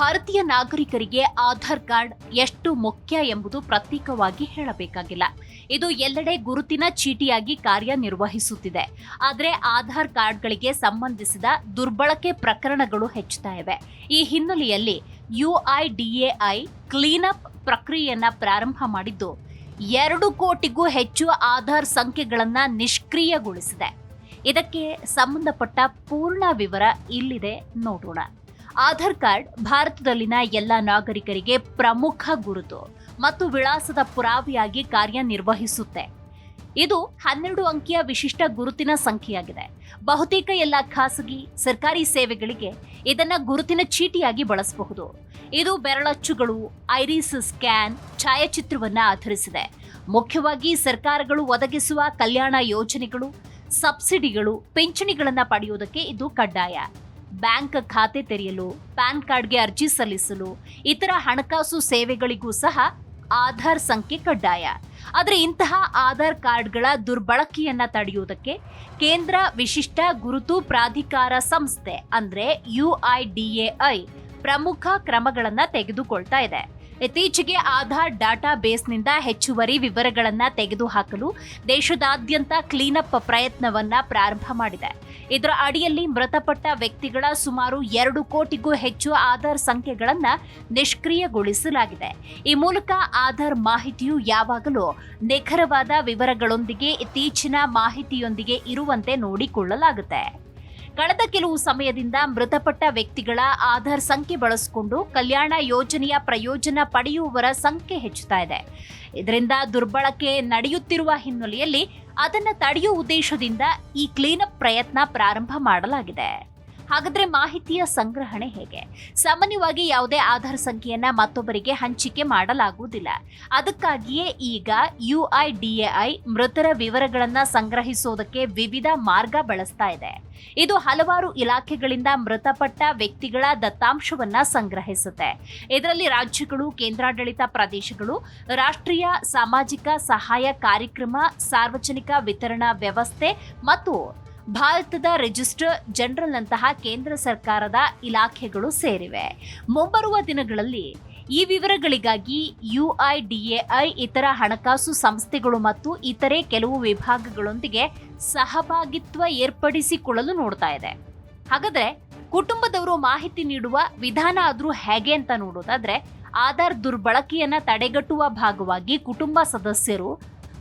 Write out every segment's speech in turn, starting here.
ಭಾರತೀಯ ನಾಗರಿಕರಿಗೆ ಆಧಾರ್ ಕಾರ್ಡ್ ಎಷ್ಟು ಮುಖ್ಯ ಎಂಬುದು ಪ್ರತ್ಯೇಕವಾಗಿ ಹೇಳಬೇಕಾಗಿಲ್ಲ. ಇದು ಎಲ್ಲೆಡೆ ಗುರುತಿನ ಚೀಟಿಯಾಗಿ ಕಾರ್ಯನಿರ್ವಹಿಸುತ್ತಿದೆ. ಆದರೆ ಆಧಾರ್ ಕಾರ್ಡ್ಗಳಿಗೆ ಸಂಬಂಧಿಸಿದ ದುರ್ಬಳಕೆ ಪ್ರಕರಣಗಳು ಹೆಚ್ಚುತ್ತಾ ಇವೆ. ಈ ಹಿನ್ನೆಲೆಯಲ್ಲಿ ಯುಐಡಿಎಐ ಕ್ಲೀನಪ್ ಪ್ರಕ್ರಿಯೆಯನ್ನ ಪ್ರಾರಂಭ ಮಾಡಿದ್ದು, ಎರಡು ಕೋಟಿಗೂ ಹೆಚ್ಚು ಆಧಾರ್ ಸಂಖ್ಯೆಗಳನ್ನು ನಿಷ್ಕ್ರಿಯಗೊಳಿಸಿದೆ. ಇದಕ್ಕೆ ಸಂಬಂಧಪಟ್ಟ ಪೂರ್ಣ ವಿವರ ಇಲ್ಲಿದೆ, ನೋಡೋಣ. ಆಧಾರ್ ಕಾರ್ಡ್ ಭಾರತದಲ್ಲಿನ ಎಲ್ಲ ನಾಗರಿಕರಿಗೆ ಪ್ರಮುಖ ಗುರುತು ಮತ್ತು ವಿಳಾಸದ ಪುರಾವೆಯಾಗಿ ಕಾರ್ಯನಿರ್ವಹಿಸುತ್ತೆ. ಇದು ಹನ್ನೆರಡು ಅಂಕಿಯ ವಿಶಿಷ್ಟ ಗುರುತಿನ ಸಂಖ್ಯೆಯಾಗಿದೆ. ಬಹುತೇಕ ಎಲ್ಲ ಖಾಸಗಿ, ಸರ್ಕಾರಿ ಸೇವೆಗಳಿಗೆ ಇದನ್ನು ಗುರುತಿನ ಚೀಟಿಯಾಗಿ ಬಳಸಬಹುದು. ಇದು ಬೆರಳಚ್ಚುಗಳು, ಐರಿಸ್ ಸ್ಕ್ಯಾನ್, ಛಾಯಾಚಿತ್ರವನ್ನ ಆಧರಿಸಿದೆ. ಮುಖ್ಯವಾಗಿ ಸರ್ಕಾರಗಳು ಒದಗಿಸುವ ಕಲ್ಯಾಣ ಯೋಜನೆಗಳು, ಸಬ್ಸಿಡಿಗಳು, ಪಿಂಚಣಿಗಳನ್ನು ಪಡೆಯುವುದಕ್ಕೆ ಇದು ಕಡ್ಡಾಯ. ಬ್ಯಾಂಕ್ ಖಾತೆ ತೆರೆಯಲು, ಪ್ಯಾನ್ ಕಾರ್ಡ್ಗೆ ಅರ್ಜಿ ಸಲ್ಲಿಸಲು, ಇತರ ಹಣಕಾಸು ಸೇವೆಗಳಿಗೂ ಸಹ ಆಧಾರ್ ಸಂಖ್ಯೆ ಕಡ್ಡಾಯ. ಆದರೆ ಇಂತಹ ಆಧಾರ್ ಕಾರ್ಡ್ಗಳ ದುರ್ಬಳಕೆಯನ್ನು ತಡೆಯುವುದಕ್ಕೆ ಕೇಂದ್ರ ವಿಶಿಷ್ಟ ಗುರುತು ಪ್ರಾಧಿಕಾರ ಸಂಸ್ಥೆ, ಅಂದ್ರೆ ಯುಐಡಿಎಐ ಪ್ರಮುಖ ಕ್ರಮಗಳನ್ನು ತೆಗೆದುಕೊಳ್ತಾ ಇದೆ. ಇತ್ತೀಚೆಗೆ ಆಧಾರ್ ಡಾಟಾ ಬೇಸ್ನಿಂದ ಹೆಚ್ಚುವರಿ ವಿವರಗಳನ್ನು ತೆಗೆದುಹಾಕಲು ದೇಶದಾದ್ಯಂತ ಕ್ಲೀನಪ್ ಪ್ರಯತ್ನವನ್ನ ಪ್ರಾರಂಭ ಮಾಡಿದೆ. ಇದರ ಅಡಿಯಲ್ಲಿ ಮೃತಪಟ್ಟ ವ್ಯಕ್ತಿಗಳ ಸುಮಾರು ಎರಡು ಕೋಟಿಗೂ ಹೆಚ್ಚು ಆಧಾರ್ ಸಂಖ್ಯೆಗಳನ್ನು ನಿಷ್ಕ್ರಿಯಗೊಳಿಸಲಾಗಿದೆ. ಈ ಮೂಲಕ ಆಧಾರ್ ಮಾಹಿತಿಯು ಯಾವಾಗಲೂ ನಿಖರವಾದ ವಿವರಗಳೊಂದಿಗೆ ಇತ್ತೀಚಿನ ಮಾಹಿತಿಯೊಂದಿಗೆ ಇರುವಂತೆ ನೋಡಿಕೊಳ್ಳಲಾಗುತ್ತೆ. ಕಳೆದ ಕೆಲವು ಸಮಯದಿಂದ ಮೃತಪಟ್ಟ ವ್ಯಕ್ತಿಗಳ ಆಧಾರ್ ಸಂಖ್ಯೆ ಬಳಸಿಕೊಂಡು ಕಲ್ಯಾಣ ಯೋಜನೆಯ ಪ್ರಯೋಜನ ಪಡೆಯುವವರ ಸಂಖ್ಯೆ ಹೆಚ್ಚುತ್ತಾ ಇದೆ. ಇದರಿಂದ ದುರ್ಬಳಕೆ ನಡೆಯುತ್ತಿರುವ ಹಿನ್ನೆಲೆಯಲ್ಲಿ ಅದನ್ನು ತಡೆಯುವ ಉದ್ದೇಶದಿಂದ ಈ ಕ್ಲೀನಪ್ ಪ್ರಯತ್ನ ಪ್ರಾರಂಭ ಮಾಡಲಾಗಿದೆ. ಹಾಗಾದ್ರೆ ಮಾಹಿತಿಯ ಸಂಗ್ರಹಣೆ ಹೇಗೆ? ಸಾಮಾನ್ಯವಾಗಿ ಯಾವುದೇ ಆಧಾರ್ ಸಂಖ್ಯೆಯನ್ನ ಮತ್ತೊಬ್ಬರಿಗೆ ಹಂಚಿಕೆ ಮಾಡಲಾಗುವುದಿಲ್ಲ. ಅದಕ್ಕಾಗಿಯೇ ಈಗ ಯುಐಡಿಎಐ ಮೃತರ ವಿವರಗಳನ್ನ ಸಂಗ್ರಹಿಸೋದಕ್ಕೆ ವಿವಿಧ ಮಾರ್ಗ ಬಳಸ್ತಾ ಇದೆ. ಇದು ಹಲವಾರು ಇಲಾಖೆಗಳಿಂದ ಮೃತಪಟ್ಟ ವ್ಯಕ್ತಿಗಳ ದತ್ತಾಂಶವನ್ನ ಸಂಗ್ರಹಿಸುತ್ತೆ. ಇದರಲ್ಲಿ ರಾಜ್ಯಗಳು, ಕೇಂದ್ರಾಡಳಿತ ಪ್ರದೇಶಗಳು, ರಾಷ್ಟ್ರೀಯ ಸಾಮಾಜಿಕ ಸಹಾಯ ಕಾರ್ಯಕ್ರಮ, ಸಾರ್ವಜನಿಕ ವಿತರಣಾ ವ್ಯವಸ್ಥೆ ಮತ್ತು ಭಾರತದ ರಿಜಿಸ್ಟರ್ ಜನರಲ್ನಂತಹ ಕೇಂದ್ರ ಸರ್ಕಾರದ ಇಲಾಖೆಗಳು ಸೇರಿವೆ. ಮುಂಬರುವ ದಿನಗಳಲ್ಲಿ ಈ ವಿವರಗಳಿಗಾಗಿ ಯುಐಡಿಎಐ, ಇತರ ಹಣಕಾಸು ಸಂಸ್ಥೆಗಳು ಮತ್ತು ಇತರೆ ಕೆಲವು ವಿಭಾಗಗಳೊಂದಿಗೆ ಸಹಭಾಗಿತ್ವ ಏರ್ಪಡಿಸಿಕೊಳ್ಳಲು ನೋಡ್ತಾ ಇದೆ. ಹಾಗಾದ್ರೆ ಕುಟುಂಬದವರು ಮಾಹಿತಿ ನೀಡುವ ವಿಧಾನ ಆದರೂ ಹೇಗೆ ಅಂತ ನೋಡೋದಾದ್ರೆ, ಆಧಾರ್ ದುರ್ಬಳಕೆಯನ್ನು ತಡೆಗಟ್ಟುವ ಭಾಗವಾಗಿ ಕುಟುಂಬ ಸದಸ್ಯರು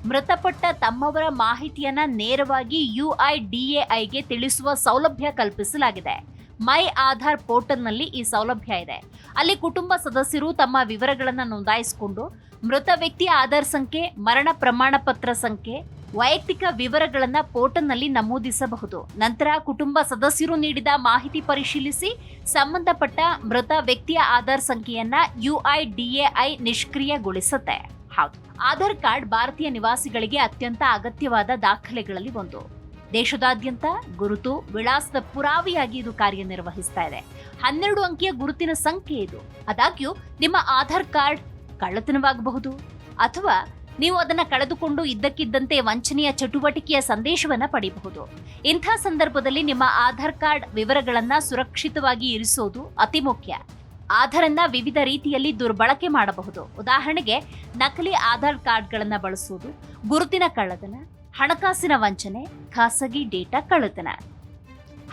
ಮೃತಪಟ್ಟ ತಮ್ಮವರ ಮಾಹಿತಿಯನ್ನ ನೇರವಾಗಿ ಯುಐಡಿಎಐಗೆ ತಿಳಿಸುವ ಸೌಲಭ್ಯ ಕಲ್ಪಿಸಲಾಗಿದೆ. ಮೈ ಆಧಾರ್ ಪೋರ್ಟಲ್ನಲ್ಲಿ ಈ ಸೌಲಭ್ಯ ಇದೆ. ಅಲ್ಲಿ ಕುಟುಂಬ ಸದಸ್ಯರು ತಮ್ಮ ವಿವರಗಳನ್ನು ನೋಂದಾಯಿಸಿಕೊಂಡು ಮೃತ ವ್ಯಕ್ತಿಯ ಆಧಾರ್ ಸಂಖ್ಯೆ, ಮರಣ ಪ್ರಮಾಣ ಪತ್ರ ಸಂಖ್ಯೆ, ವೈಯಕ್ತಿಕ ವಿವರಗಳನ್ನ ಪೋರ್ಟಲ್ನಲ್ಲಿ ನಮೂದಿಸಬಹುದು. ನಂತರ ಕುಟುಂಬ ಸದಸ್ಯರು ನೀಡಿದ ಮಾಹಿತಿ ಪರಿಶೀಲಿಸಿ ಸಂಬಂಧಪಟ್ಟ ಮೃತ ವ್ಯಕ್ತಿಯ ಆಧಾರ್ ಸಂಖ್ಯೆಯನ್ನ ಯುಐಡಿಎಐ ನಿಷ್ಕ್ರಿಯಗೊಳಿಸುತ್ತೆ. ಹೌದು. ಆಧಾರ್ ಕಾರ್ಡ್ ಭಾರತೀಯ ನಿವಾಸಿಗಳಿಗೆ ಅತ್ಯಂತ ಅಗತ್ಯವಾದ ದಾಖಲೆಗಳಲ್ಲಿ ಒಂದು. ದೇಶದಾದ್ಯಂತ ಗುರುತು, ವಿಳಾಸದ ಪುರಾವೆಯಾಗಿ ಇದು ಕಾರ್ಯನಿರ್ವಹಿಸ್ತಾ ಇದೆ. ಹನ್ನೆರಡು ಅಂಕಿಯ ಗುರುತಿನ ಸಂಖ್ಯೆ ಇದು. ಆದಾಗ್ಯೂ, ನಿಮ್ಮ ಆಧಾರ್ ಕಾರ್ಡ್ ಕಳ್ಳತನವಾಗಬಹುದು. ಅಥವಾ ನೀವು ಅದನ್ನು ಕಳೆದುಕೊಂಡು ಇದ್ದಕ್ಕಿದ್ದಂತೆ ವಂಚನೆಯ ಚಟುವಟಿಕೆಯ ಸಂದೇಶವನ್ನ ಪಡೆಯಬಹುದು ಇಂಥ ಸಂದರ್ಭದಲ್ಲಿ ನಿಮ್ಮ ಆಧಾರ್ ಕಾರ್ಡ್ ವಿವರಗಳನ್ನ ಸುರಕ್ಷಿತವಾಗಿ ಇರಿಸೋದು ಅತಿ ಮುಖ್ಯ. ಆಧಾರನ್ನ ವಿವಿಧ ರೀತಿಯಲ್ಲಿ ದುರ್ಬಳಕೆ ಮಾಡಬಹುದು. ಉದಾಹರಣೆಗೆ, ನಕಲಿ ಆಧಾರ್ ಕಾರ್ಡ್ಗಳನ್ನು ಬಳಸುವುದು ಗುರುತಿನ ಕಳ್ಳತನ, ಹಣಕಾಸಿನ ವಂಚನೆ, ಖಾಸಗಿ ಡೇಟಾ ಕಳ್ಳತನ.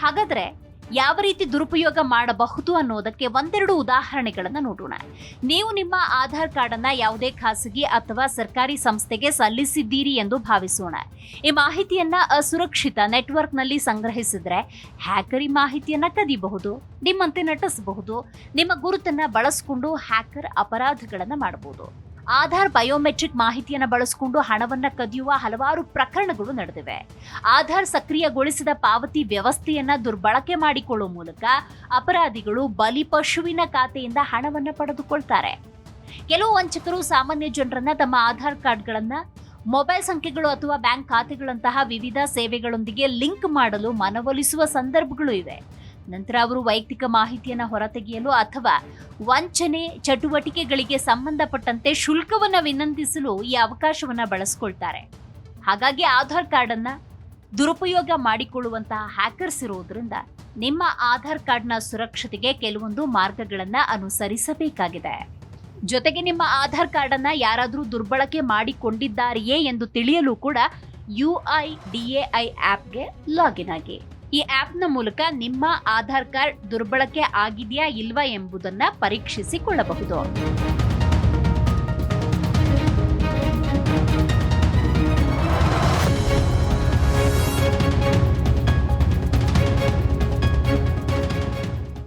ಹಾಗಾದ್ರೆ ಯಾವ ರೀತಿ ದುರುಪಯೋಗ ಮಾಡಬಹುದು ಅನ್ನೋದಕ್ಕೆ ಒಂದೆರಡು ಉದಾಹರಣೆಗಳನ್ನು ನೋಡೋಣ. ನೀವು ನಿಮ್ಮ ಆಧಾರ್ ಕಾರ್ಡ್ ಅನ್ನ ಯಾವುದೇ ಖಾಸಗಿ ಅಥವಾ ಸರ್ಕಾರಿ ಸಂಸ್ಥೆಗೆ ಸಲ್ಲಿಸಿದ್ದೀರಿ ಎಂದು ಭಾವಿಸೋಣ. ಈ ಮಾಹಿತಿಯನ್ನ ಅಸುರಕ್ಷಿತ ನೆಟ್ವರ್ಕ್ನಲ್ಲಿ ಸಂಗ್ರಹಿಸಿದ್ರೆ ಹ್ಯಾಕರ್ ಈ ಮಾಹಿತಿಯನ್ನ ಕದಿಬಹುದು ನಿಮ್ಮಂತೆ ನಟಿಸಬಹುದು, ನಿಮ್ಮ ಗುರುತನ್ನ ಬಳಸಿಕೊಂಡು ಹ್ಯಾಕರ್ ಅಪರಾಧಗಳನ್ನು ಮಾಡಬಹುದು ಆಧಾರ್ ಬಯೋಮೆಟ್ರಿಕ್ ಮಾಹಿತಿಯನ್ನು ಬಳಸಿಕೊಂಡು ಹಣವನ್ನು ಕದಿಯುವ ಹಲವಾರು ಪ್ರಕರಣಗಳು ನಡೆದಿವೆ. ಆಧಾರ್ ಸಕ್ರಿಯಗೊಳಿಸಿದ ಪಾವತಿ ವ್ಯವಸ್ಥೆಯನ್ನು ದುರ್ಬಳಕೆ ಮಾಡಿಕೊಳ್ಳುವ ಮೂಲಕ ಅಪರಾಧಿಗಳು ಬಲಿಪಶುವಿನ ಖಾತೆಯಿಂದ ಹಣವನ್ನು ಪಡೆದುಕೊಳ್ತಾರೆ. ಕೆಲವು ವಂಚಕರು ಸಾಮಾನ್ಯ ಜನರನ್ನ ತಮ್ಮ ಆಧಾರ್ ಕಾರ್ಡ್ಗಳನ್ನು, ಮೊಬೈಲ್ ಸಂಖ್ಯೆಗಳು ಅಥವಾ ಬ್ಯಾಂಕ್ ಖಾತೆಗಳಂತಹ ವಿವಿಧ ಸೇವೆಗಳೊಂದಿಗೆ ಲಿಂಕ್ ಮಾಡಲು ಮನವೊಲಿಸುವ ಸಂದರ್ಭಗಳು ಇವೆ. ನಂತರ ಅವರು ವೈಯಕ್ತಿಕ ಮಾಹಿತಿಯನ್ನು ಹೊರತೆಗೆಯಲು ಅಥವಾ ವಂಚನೆ ಚಟುವಟಿಕೆಗಳಿಗೆ ಸಂಬಂಧಪಟ್ಟಂತೆ ಶುಲ್ಕವನ್ನು ವಿನಂತಿಸಲು ಈ ಅವಕಾಶವನ್ನು ಬಳಸ್ಕೊಳ್ತಾರೆ. ಹಾಗಾಗಿ ಆಧಾರ್ ಕಾರ್ಡನ್ನು ದುರುಪಯೋಗ ಮಾಡಿಕೊಳ್ಳುವಂತಹ ಹ್ಯಾಕರ್ಸ್ ಇರುವುದರಿಂದ ನಿಮ್ಮ ಆಧಾರ್ ಕಾರ್ಡ್ನ ಸುರಕ್ಷತೆಗೆ ಕೆಲವೊಂದು ಮಾರ್ಗಗಳನ್ನು ಅನುಸರಿಸಬೇಕಾಗಿದೆ. ಜೊತೆಗೆ ನಿಮ್ಮ ಆಧಾರ್ ಕಾರ್ಡನ್ನು ಯಾರಾದರೂ ದುರ್ಬಳಕೆ ಮಾಡಿಕೊಂಡಿದ್ದಾರೆಯೇ ಎಂದು ತಿಳಿಯಲು ಕೂಡ U I D A I ಆ್ಯಪ್ಗೆ login ಆಗಿ. ಈ ಆಪ್ನ ಮೂಲಕ ನಿಮ್ಮ ಆಧಾರ್ ಕಾರ್ಡ್ ದುರ್ಬಳಕೆ ಆಗಿದೆಯಾ ಇಲ್ವಾ ಎಂಬುದನ್ನು ಪರೀಕ್ಷಿಸಿಕೊಳ್ಳಬಹುದು.